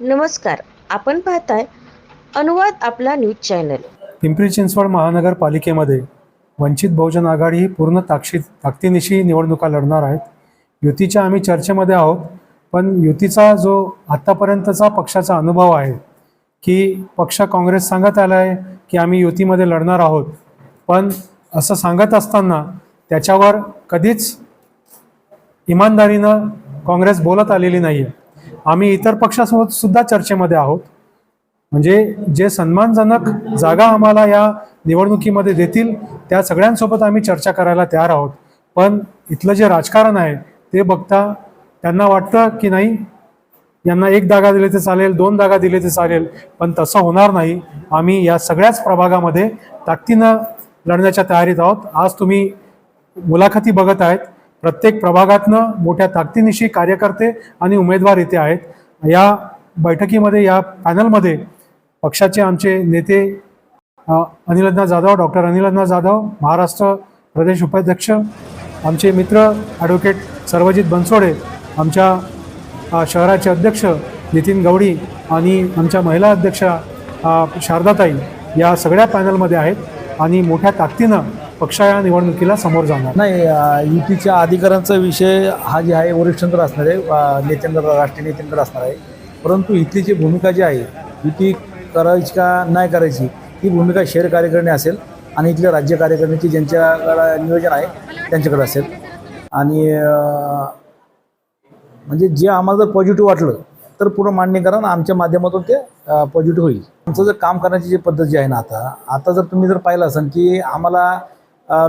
नमस्कार आपण पाहताय अनुवाद आपला न्यूज चॅनल. पिंपरी चिंचवड महानगरपालिकेमध्ये वंचित बहुजन आघाडी ही पूर्ण ताक्षी ताकदीनिशी निवडणुका लढणार आहेत. युतीच्या आम्ही चर्चेमध्ये आहोत पण युतीचा जो आत्तापर्यंतचा पक्षाचा अनुभव आहे की पक्ष काँग्रेस सांगत आला आहे की आम्ही युतीमध्ये लढणार आहोत. पण असं सांगत असताना त्याच्यावर कधीच इमानदारीनं काँग्रेस बोलत आलेली नाही आहे आम्ही इतर पक्षासोबत सुद्धा चर्चेमध्ये आहोत. म्हणजे जे सन्मानजनक जागा आम्हाला या निवडणुकीमध्ये देतील त्या सगळ्यांसोबत आम्ही चर्चा करायला तयार आहोत. पण इथलं जे राजकारण आहे ते बघता त्यांना वाटतं की नाही यांना एक जागा दिले तर चालेल दोन जागा दिले तर चालेल पण तसं होणार नाही. आम्ही या सगळ्याच प्रभागामध्ये ताकदीनं लढण्याच्या तयारीत आहोत. आज तुम्ही मुलाखती बघत आहेत. प्रत्येक प्रभागातनं मोठ्या ताकदीनिशी कार्यकर्ते आणि उमेदवार इथे आहेत. या बैठकीमध्ये या पॅनलमध्ये पक्षाचे आमचे नेते अ, अनिलअण्णा जाधव डॉक्टर अनिलअण्णा जाधव महाराष्ट्र प्रदेश उपाध्यक्ष आमचे मित्र ॲडव्होकेट सर्वजित बनसोडे आमच्या शहराचे अध्यक्ष नितीन गवडी आणि आमच्या महिला अध्यक्षा शारदाताई या सगळ्या पॅनलमध्ये आहेत. आणि मोठ्या ताकदीनं पक्ष या निवडणुकीला समोर जाणार? नाही युतीच्या अधिकारांचा विषय हा जे आहे वरिष्ठांकडे असणार आहे नेत्यांकडे राष्ट्रीय नेत्यांकडे असणार आहे. परंतु इथली जी भूमिका जी आहे युती करायची का नाही करायची ही भूमिका शहर कार्यकारिणी असेल आणि इथल्या राज्य कार्यकारिणीची ज्यांच्याकडे नियोजन आहे त्यांच्याकडे असेल. आणि म्हणजे जे आम्हाला जर पॉझिटिव्ह वाटलं तर पुढं मान्य करा आणि आमच्या माध्यमातून ते पॉझिटिव्ह होईल. आमचं जर काम करण्याची जी पद्धत जी आहे ना आता आता जर तुम्ही जर पाहिलं असाल की आम्हाला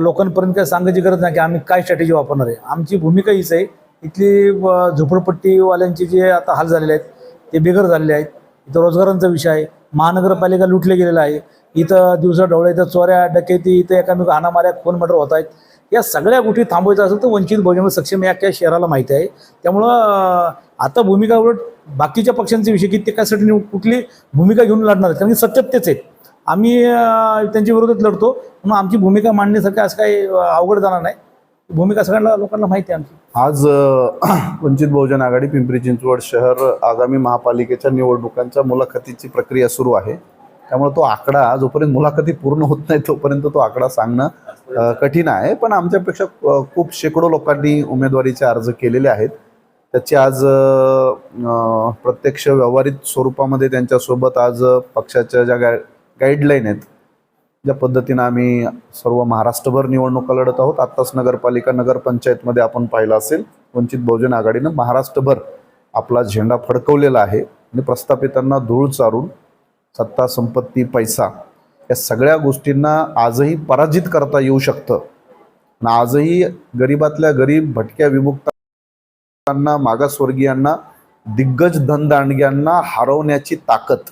लोकांपर्यंत काय सांगायची गरज नाही की आम्ही काय स्ट्रॅटेजी वापरणार आहे. आमची भूमिका हीच आहे. इथली झोपडपट्टीवाल्यांचे जे आता हाल झालेले आहेत ते बेघर झालेले आहेत. इथं रोजगारांचा विषय आहे. महानगरपालिका लुटले गेलेलं आहे. इथं दिवसा डोळे इथं चोऱ्या डकेती इथं एकामेक हाणामाऱ्या खून मर्डर होत आहेत. या सगळ्या गोष्टी थांबवायचं असेल तर वंचित बहुजन सक्षम या त्या शहराला माहिती आहे. त्यामुळं आता भूमिका उलट बाकीच्या पक्षांचे विषय की ते कशासाठी कुठली भूमिका घेऊन लढणार आहेत? कारण की सत्यात तेच आहेत. आम्ही त्यांच्या विरोधात लढतो. म्हणून आमची भूमिका मांडण्यासारखं असं काही अवघड जाणार नाही. भूमिका सगळ्यांना लोकांना माहिती आहे आमची. आज वंचित बहुजन आघाडी पिंपरी चिंचवड शहर आगामी महापालिकेच्या निवडणुकांच्या मुलाखतीची प्रक्रिया सुरू आहे. त्यामुळे तो आकडा जोपर्यंत मुलाखती पूर्ण होत नाही तोपर्यंत तो आकडा सांगणं कठीण आहे. पण आमच्यापेक्षा खूप शेकडो लोकांनी उमेदवारीचे अर्ज केलेले आहेत. त्याची आज प्रत्यक्ष व्यवहारिक स्वरूपामध्ये त्यांच्यासोबत आज पक्षाच्या ज्या गाईडलाईन आहेत ज्या पद्धतीनं आम्ही सर्व महाराष्ट्रभर निवडणुका लढत आहोत. आत्ताच नगरपालिका नगरपंचायतमध्ये आपण पाहिलं असेल वंचित बहुजन आघाडीनं महाराष्ट्रभर आपला झेंडा फडकवलेला आहे आणि प्रस्थापितांना धूळ चारून सत्ता संपत्ती पैसा या सगळ्या गोष्टींना आजही पराजित करता येऊ शकतं. आणि आजही गरीबातल्या गरीब भटक्या विमुक्तांना मागासवर्गीयांना दिग्गज धनदांडग्यांना हरवण्याची ताकद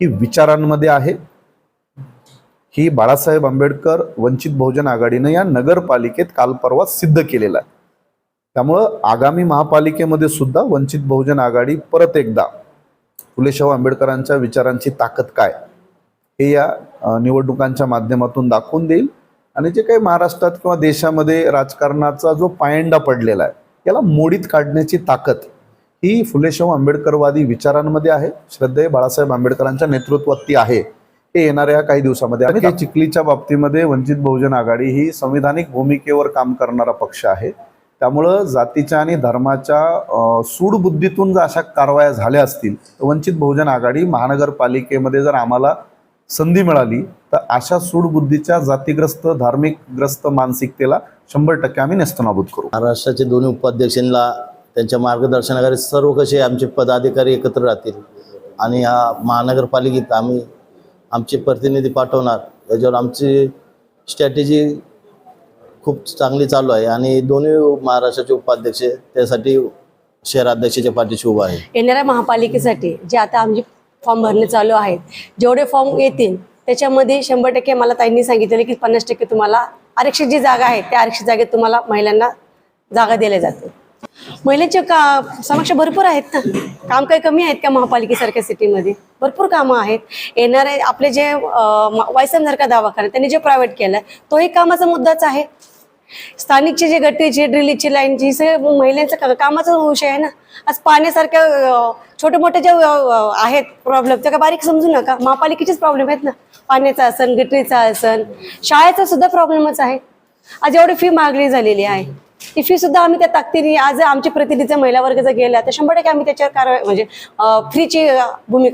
ही विचारांमध्ये आहे. ही बाळासाहेब आंबेडकर वंचित बहुजन आघाडीनं या नगरपालिकेत काल परवा सिद्ध केलेला आहे. त्यामुळं आगामी महापालिकेमध्ये सुद्धा वंचित बहुजन आघाडी परत एकदा फुलेशाहू आंबेडकरांच्या विचारांची ताकद काय हे या निवडणुकांच्या माध्यमातून दाखवून देईल. आणि जे काही महाराष्ट्रात किंवा देशामध्ये राजकारणाचा जो पायंडा पडलेला आहे याला मोडीत काढण्याची ताकद ही फुलेशाहू आंबेडकरवादी विचारांमध्ये आहे. श्रद्धेय बाळासाहेब आंबेडकरांच्या नेतृत्वात ती आहे. हे येणाऱ्या काही दिवसामध्ये. आणि चिखलीच्या बाबतीमध्ये वंचित बहुजन आघाडी ही संविधानिक भूमिकेवर काम करणारा पक्ष आहे. त्यामुळं जातीच्या आणि धर्माच्या सूडबुद्धीतून जर अशा कारवाया झाल्या असतील तर वंचित बहुजन आघाडी महानगरपालिकेमध्ये जर आम्हाला संधी मिळाली तर अशा सूडबुद्धीच्या जातीग्रस्त धार्मिकग्रस्त मानसिकतेला शंभर टक्के आम्ही नेस्तनाबूत करू. महाराष्ट्राचे दोन्ही उपाध्यक्षांना त्यांच्या मार्गदर्शनाखाली सर्व कसे आमचे पदाधिकारी एकत्र राहतील आणि ह्या महानगरपालिकेत आम्ही आमचे प्रतिनिधी पाठवणार. याच्यावर आमची स्ट्रॅटेजी खूप चांगली चालू आहे. आणि दोन्ही महाराष्ट्राचे उपाध्यक्ष त्यासाठी शहराध्यक्षाच्या पाठीशी उभा आहे. येणाऱ्या महापालिकेसाठी जे आता आमचे फॉर्म भरणे चालू आहेत जेवढे फॉर्म येतील त्याच्यामध्ये शंभर टक्के मला ताईंनी सांगितलेलं की पन्नास टक्के तुम्हाला आरक्षित जी जागा आहे त्या आरक्षित जागेत तुम्हाला महिलांना जागा दिल्या जाते महिलांच्या का समक्ष भरपूर आहेत ना. काम काही कमी आहेत का महापालिकेसारख्या सिटीमध्ये? भरपूर कामं आहेत. येणारे आपले जे वायसनसारखा दवाखाना त्यांनी जे प्रायव्हेट केलं तोही कामाचा मुद्दाच आहे. स्थानिकचे जे गट्टीचे ड्रिलीची लाईनची सगळे महिलांचा कामाचा विषय आहे ना. आज पाण्यासारख्या छोटे मोठे जे आहेत प्रॉब्लेम त्या बारीक समजू नका. महापालिकेचेच प्रॉब्लेम आहेत ना. पाण्याचा असन गटरीचा असन शाळेचा सुद्धा प्रॉब्लेमच आहे. आज एवढी फी मागणी झालेली आहे. ती फी सुद्धा आम्ही त्या ताकदीने आज आमचे प्रतिनिधी महिला वर्ग जर गेल्या तर शंभर टक्के आम्ही त्याच्यावर कारवाई म्हणजे फ्रीची भूमिका